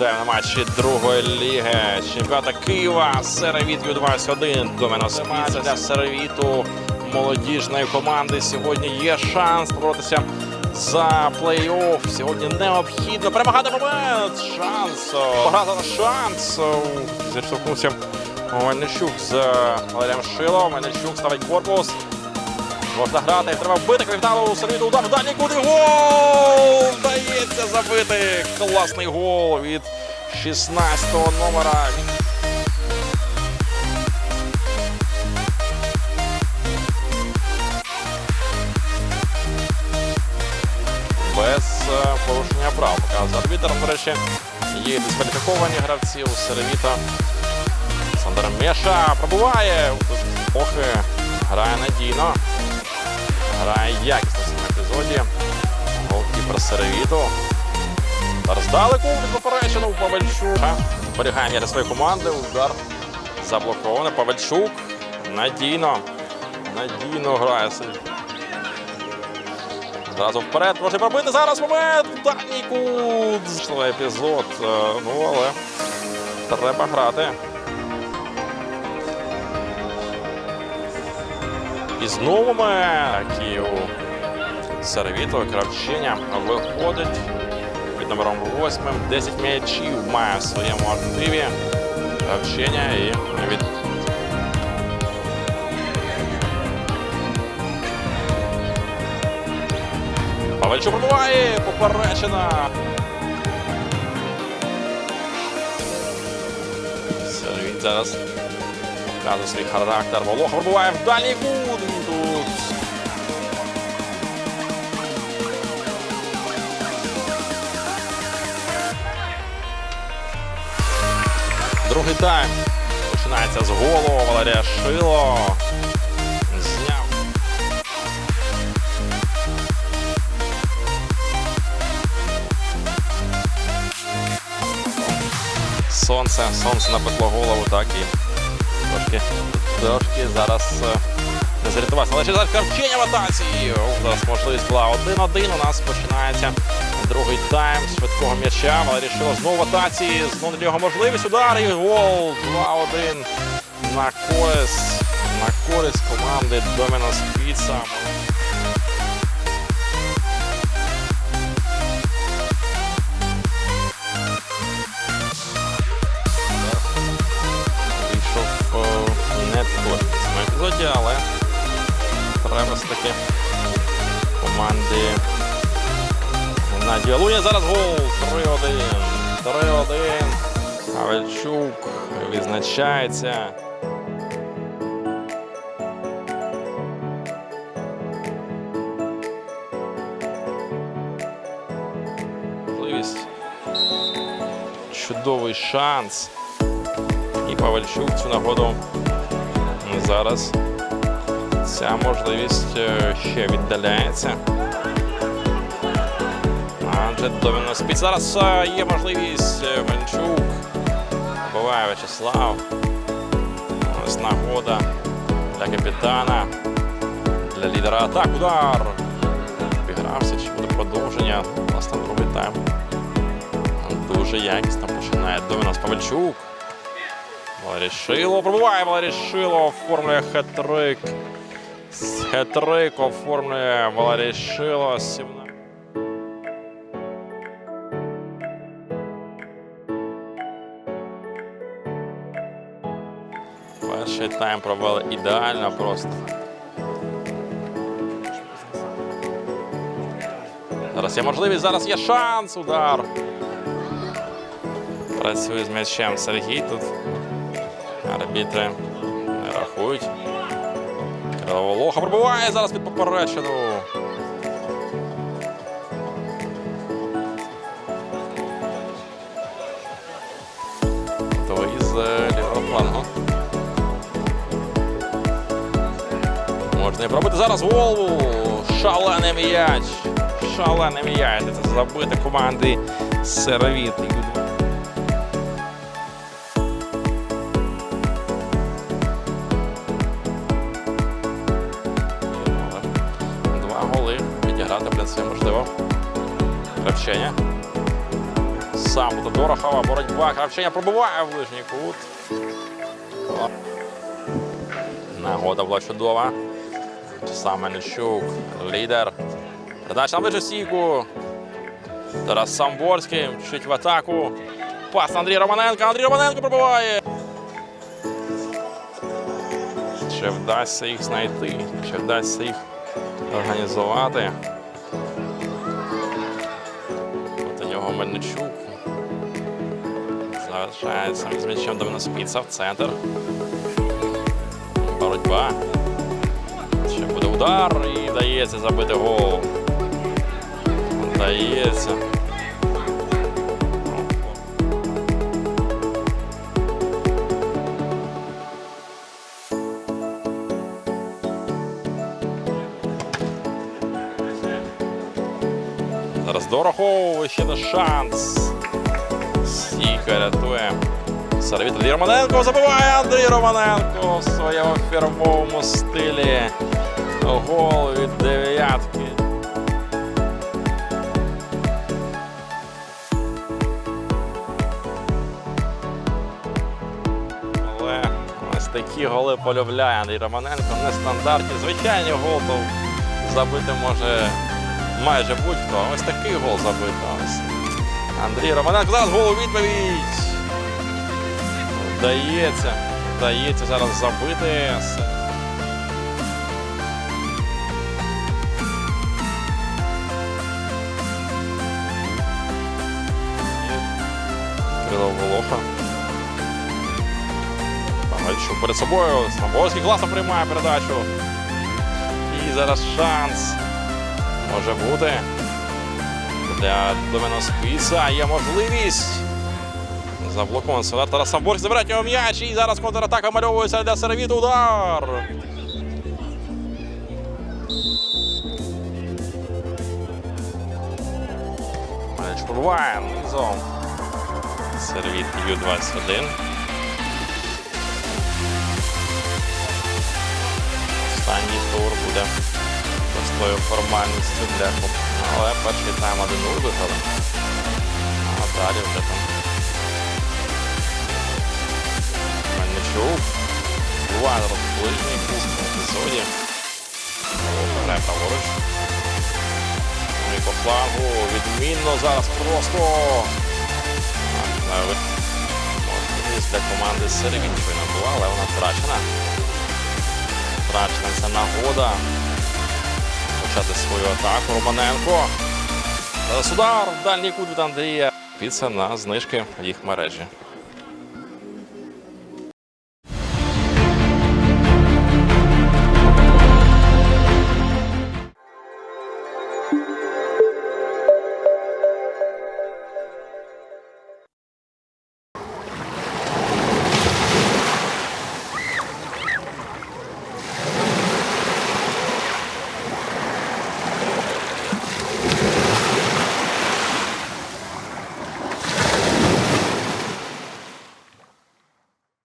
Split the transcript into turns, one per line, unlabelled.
Нагадаю, на матчі другої ліги чемпіоната Києва Серевіт Ю-21 Домінос Піца для Серевіту молодіжної команди. Сьогодні є шанс боротися за плей-офф. Сьогодні необхідно перемагати момент. Шанс. Багато шанс. Зіштовхнувся Мельничук з Валерієм Шилом. Мельничук ставить корпус. Можна грати, треба вбити капітану Сервіту удар в дальній куди. Гол! Вдається забити. Класний гол від 16-го номера. Без е, порушення прав. Показує арбітр. До речі, є дискваліфіковані гравці у Сервіта. Сандер Меша пробуває. Охи грає надійно. Грає якісно в цьому епізоді. Голкіпер Серевіту. Удар здалеку від поперечину Павельчук. Зберігає м'яч для своєї команди. Удар заблокований. Павельчук надійно. Надійно грає. Зразу вперед. Може пробити зараз момент. Дальній кут. Зійшов епізод. Е, Ну, але треба грати. І знову ми Київ Сервіто Кравчиня виходить під номером 8. 10 м'ячів має в своєму активі. Кравчиня і від Павельчук пробуває, поперечена. Сервіт зараз показує свій характер. Волох пробуває в дальній кут. Другий тайм починається з голу. Валерія Шило. Зняв. Сонце, сонце напекло голову, так і трошки, трошки зараз е, не зарятувався. Але ще зараз Карченя в атаці. Зараз можливість була 1-1. У нас починається другий тайм швидкого м'яча. Валерій Шило знову в атаці. Знову нього можливість. Удар і гол. 2-1 на користь, на користь команди Домінос Піца. Вийшов е, не той в епізоді, але треба все-таки команди Геннадія Луня. Зараз гол 3-1. 3-1. Авельчук відзначається. Чудовий шанс. І Павельчук цю нагоду зараз ця можливість е, ще віддаляється. Доміно спить. Зараз е, є можливість е, Венчук. Буває В'ячеслав. Ось нагода для капітана, для лідера атак. Удар. Обігрався, чи буде продовження. Власне, другий тайм. Дуже якісно починає Домінос Павельчук. Валерій Шило пробуває Валерій Шило, оформлює хет-трик. Хет-трик оформлює Валерій Шило. 17. Перший тайм провели ідеально просто. Зараз є можливість, зараз є шанс. Удар. Працює з м'ячем Сергій тут. Арбітри не рахують. Волоха пробиває зараз під поперечину. Той з е, лівого флангу. Можна і пробити зараз голову. Шалений м'яч. Шалений м'яч. Це забити команди Серовіт. Два голи відіграти, в принципі, можливо. Кравченя. Сам Буде Дорохова, боротьба. Кравченя пробиває в ближній кут. Нагода була чудова. Сам Мельничук, лідер. Передача на стійку. Тарас Самборський мчить в атаку. Пас Андрій Романенко. Андрій Романенко пробиває. Чи вдасться їх знайти? Чи вдасться їх організувати? От у нього Мельничук. Залишається з м'ячем до спіца в центр. Боротьба. Удар і вдається забити гол. Вдається. Зараз Дорохов, ще на шанс. Стійка рятує. Сервіт Андрій Романенко забиває Андрій Романенко в своєму фірмовому стилі. Гол від дев'ятки. Але ось такі голи полюбляє Андрій Романенко. Нестандартні. Звичайні гол забити може майже будь-хто. Ось такий гол забити. Ось. Андрій Романенко. Зараз гол у відповідь. Вдається. Вдається зараз забити. Крило Волоха. Павельчук перед собою. Самборський класно приймає передачу. І зараз шанс може бути. Для Домена Спіса є можливість. Заблокований удар Тарас Самборський забирає його м'яч. І зараз контратака мальовується для Сервіту. Удар. Мальч пробуває. Сервіт Ю-21. Останній тур буде простою формальністю для хлоп- Але перший тайм 1-0 виграли. А далі вже там. Мельничук. Буває розближний куст в епізоді. Грає праворуч. Ну і по флагу відмінно зараз просто. Так, Можливість для команди Сервінчої не була, але вона втрачена. Втрачена ця нагода. Почати свою атаку. Романенко. Зараз удар дальній кут від Андрія. Піца на знижки їх мережі.